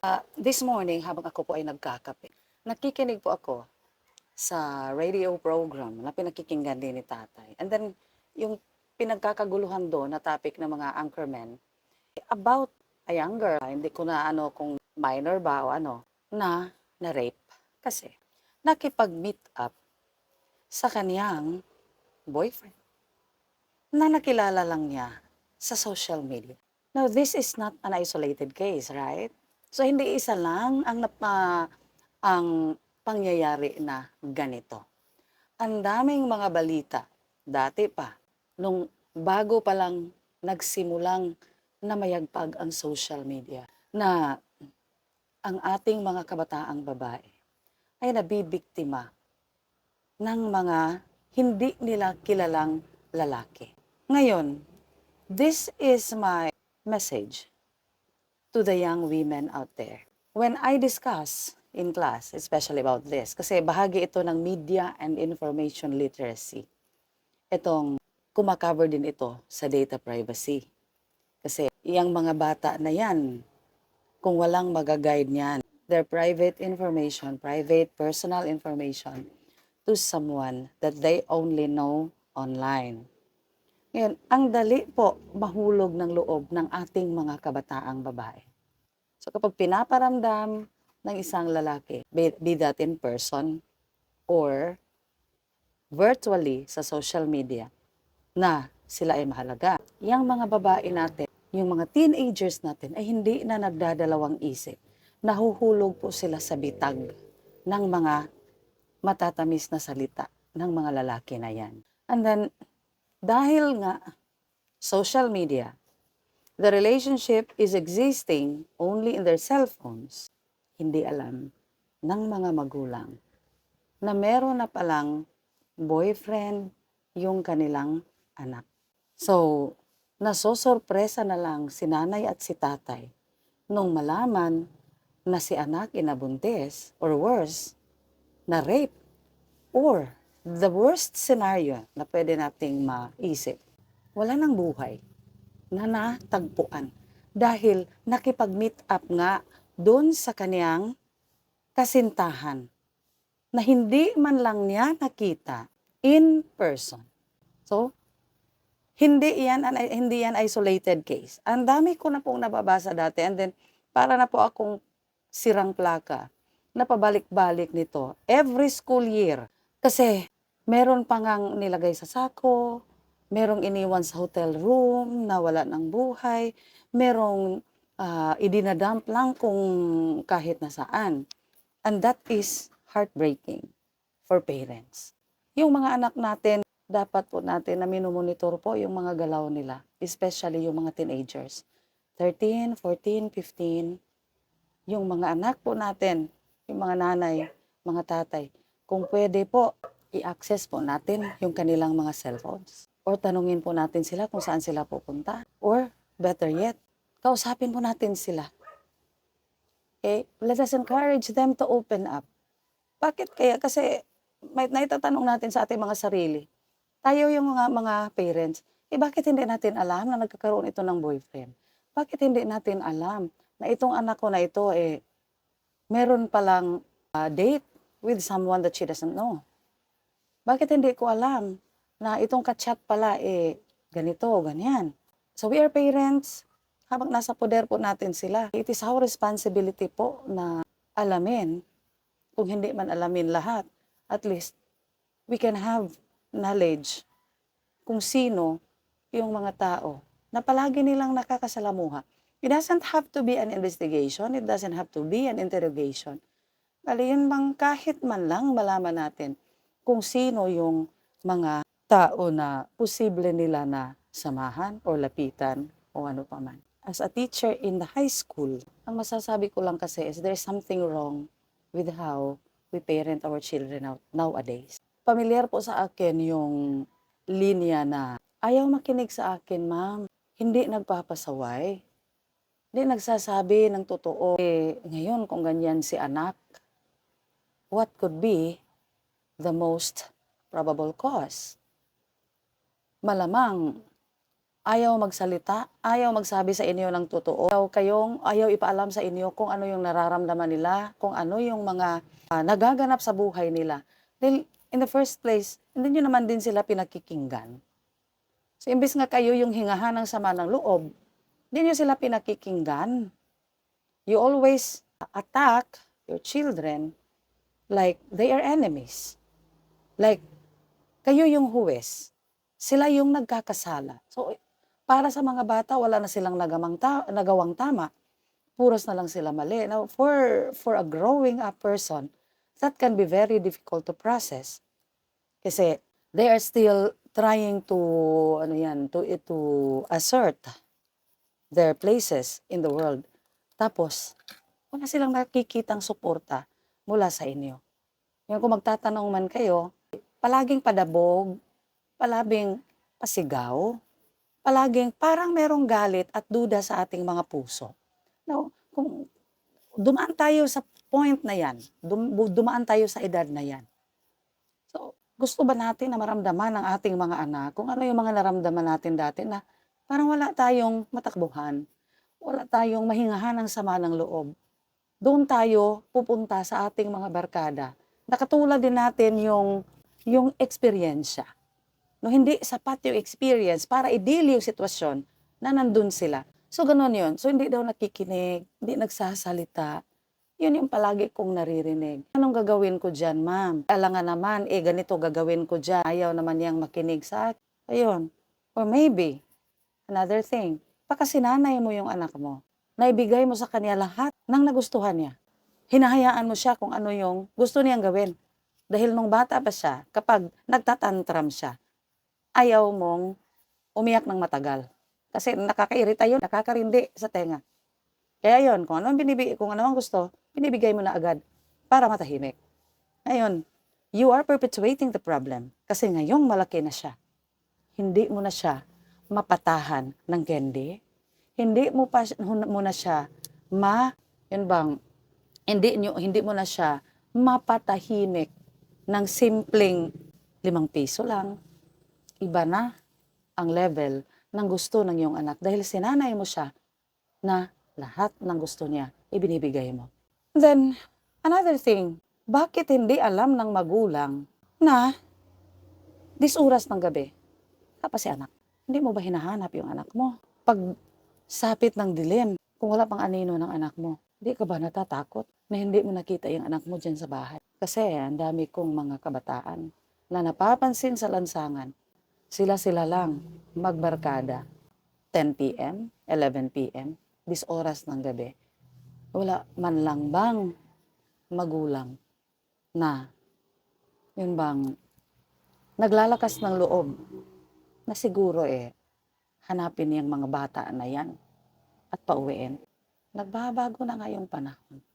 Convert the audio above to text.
Ah, this morning, habang ako po ay nagkakape, nakikinig po ako sa radio program na pinakikinggan din ni tatay. And then, yung pinagkakaguluhan doon na topic ng mga anchormen about a young girl, hindi ko na ano kung minor ba o ano, na na-rape. Kasi, nakipag-meet up sa kaniyang boyfriend na nakilala lang niya sa social media. Now, this is not an isolated case, right? So hindi isa lang ang napa, ang pangyayari na ganito. Ang daming mga balita dati pa nung bago pa lang nagsimulang na mayagpag ang social media na ang ating mga kabataang babae ay nabibiktima ng mga hindi nila kilalang lalaki. Ngayon, this is my message to the young women out there. When I discuss in class, especially about this, kasi bahagi ito ng media and information literacy. Itong kumakover din ito sa data privacy. Kasi yung mga bata na yan, kung walang magaguide niyan, their private information, private personal information to someone that they only know online. Ngayon, ang dali po mahulog ng loob ng ating mga kabataang babae. So kapag pinaparamdam ng isang lalaki, be, be that in person or virtually sa social media, na sila ay mahalaga. Yung mga babae natin, yung mga teenagers natin ay hindi na nagdadalawang isip. Nahuhulog po sila sa bitag ng mga matatamis na salita ng mga lalaki na yan. And then, dahil nga social media, the relationship is existing only in their cell phones, hindi alam ng mga magulang na meron na palang boyfriend yung kanilang anak. So, nasosorpresa na lang si nanay at si tatay nung malaman na si anak inabuntis or worse, na rape or the worst scenario na pwede nating maisip, wala nang buhay na natagpuan dahil nakipag-meet up nga doon sa kaniyang kasintahan na hindi man lang niya nakita in person. So, hindi yan, an- hindi yan isolated case. Ang dami ko na pong nababasa dati and then para na po akong sirang plaka na pabalik-balik nito every school year. Kasi meron pa ngang nilagay sa sako, merong iniwan sa hotel room na wala ng buhay, merong ah, idinadump lang kung kahit nasaan. And that is heartbreaking for parents. Yung mga anak natin, dapat po natin na minomonitor po yung mga galaw nila, especially yung mga teenagers. 13, 14, 15, yung mga anak po natin, yung mga nanay, mga tatay, kung pwede po, i-access po natin yung kanilang mga cellphones. Or tanungin po natin sila kung saan sila pupunta. Or better yet, kausapin po natin sila. Okay? Let us encourage them to open up. Bakit kaya? Kasi may naitatanong natin sa ating mga sarili. Tayo yung mga, mga parents, eh bakit hindi natin alam na nagkakaroon ito ng boyfriend? Bakit hindi natin alam na itong anak ko na ito eh meron palang ah, date with someone that she doesn't know? Bakit hindi ko alam na itong kachat pala eh ganito, ganyan? So we are parents, habang nasa poder po natin sila, it is our responsibility po na alamin, kung hindi man alamin lahat, at least we can have knowledge kung sino yung mga tao na palagi nilang nakakasalamuha. It doesn't have to be an investigation, it doesn't have to be an interrogation. Bali yun bang kahit man lang malaman natin kung sino yung mga tao na posible nila na samahan or lapitan o ano pa man. As a teacher in the high school, ang masasabi ko lang kasi is there's something wrong with how we parent our children out nowadays. Pamilyar po sa akin yung linya na ayaw makinig sa akin, ma'am. Hindi nagpapasaway. Hindi nagsasabi ng totoo. Eh, ngayon, kung ganyan si anak, what could be the most probable cause? Malamang ayaw magsalita, ayaw magsabi sa inyo ng totoo. Ayaw kayong, ayaw ipaalam sa inyo kung ano yung nararamdaman nila, kung ano yung mga ah, nagaganap sa buhay nila. Dahil in the first place, hindi nyo naman din sila pinakikinggan. So, imbis nga kayo yung hingahan ng sama ng loob, hindi nyo sila pinakikinggan. You always attack your children like they are enemies. Like, kayo yung huwes. Sila yung nagkakasala. So, para sa mga bata, wala na silang nagamang ta- nagawang tama. Puros na lang sila mali. Now, for, for a growing up person, that can be very difficult to process. Kasi they are still trying to, ano yan, to, to assert their places in the world. Tapos, wala silang nakikitang suporta mula sa inyo. Yung kung magtatanong man kayo, palaging padabog, palaging pasigaw, palaging parang merong galit at duda sa ating mga puso. No, kung dumaan tayo sa point na yan, dum, dumaan tayo sa edad na yan. So, gusto ba natin na maramdaman ng ating mga anak kung ano yung mga naramdaman natin dati na parang wala tayong matakbuhan, wala tayong mahingahan ng sama ng loob. Doon tayo pupunta sa ating mga barkada. Nakatulad din natin yung, yung eksperyensya. No, hindi sapat yung experience para i-deal yung sitwasyon na nandun sila. So, ganun yun. So, hindi daw nakikinig, hindi nagsasalita. Yun yung palagi kong naririnig. Anong gagawin ko dyan, ma'am? Alangan naman, eh, ganito gagawin ko dyan. Ayaw naman niyang makinig sa akin. Ayun. Or maybe, another thing, pakasinanay mo yung anak mo. Naibigay mo sa kanya lahat ng nagustuhan niya. Hinahayaan mo siya kung ano yung gusto niyang gawin. Dahil nung bata pa siya, kapag nagtatantram siya, ayaw mong umiyak ng matagal. Kasi nakakairita yun, nakakarindi sa tenga. Kaya yon kung ano binibigay, kung ano ang gusto, binibigay mo na agad para matahimik. Ngayon, you are perpetuating the problem kasi ngayong malaki na siya. Hindi mo na siya mapatahan ng candy. Hindi mo pa mo siya ma yun bang hindi nyo, hindi mo na siya mapatahimik ng simpleng limang piso lang. Iba na ang level ng gusto ng iyong anak dahil sinanay mo siya na lahat ng gusto niya ibinibigay mo. Then, another thing, bakit hindi alam ng magulang na this oras ng gabi, tapos si anak, hindi mo ba hinahanap yung anak mo? Pag sapit ng dilim, kung wala pang anino ng anak mo, hindi ka ba natatakot na hindi mo nakita yung anak mo dyan sa bahay? Kasi ang dami kong mga kabataan na napapansin sa lansangan, sila-sila lang magbarkada. 10 p.m., 11 p.m., this oras ng gabi. Wala man lang bang magulang na yun bang naglalakas ng loob na siguro eh hanapin yung mga bata na yan at pauwiin. Nagbabago na nga yung panahon.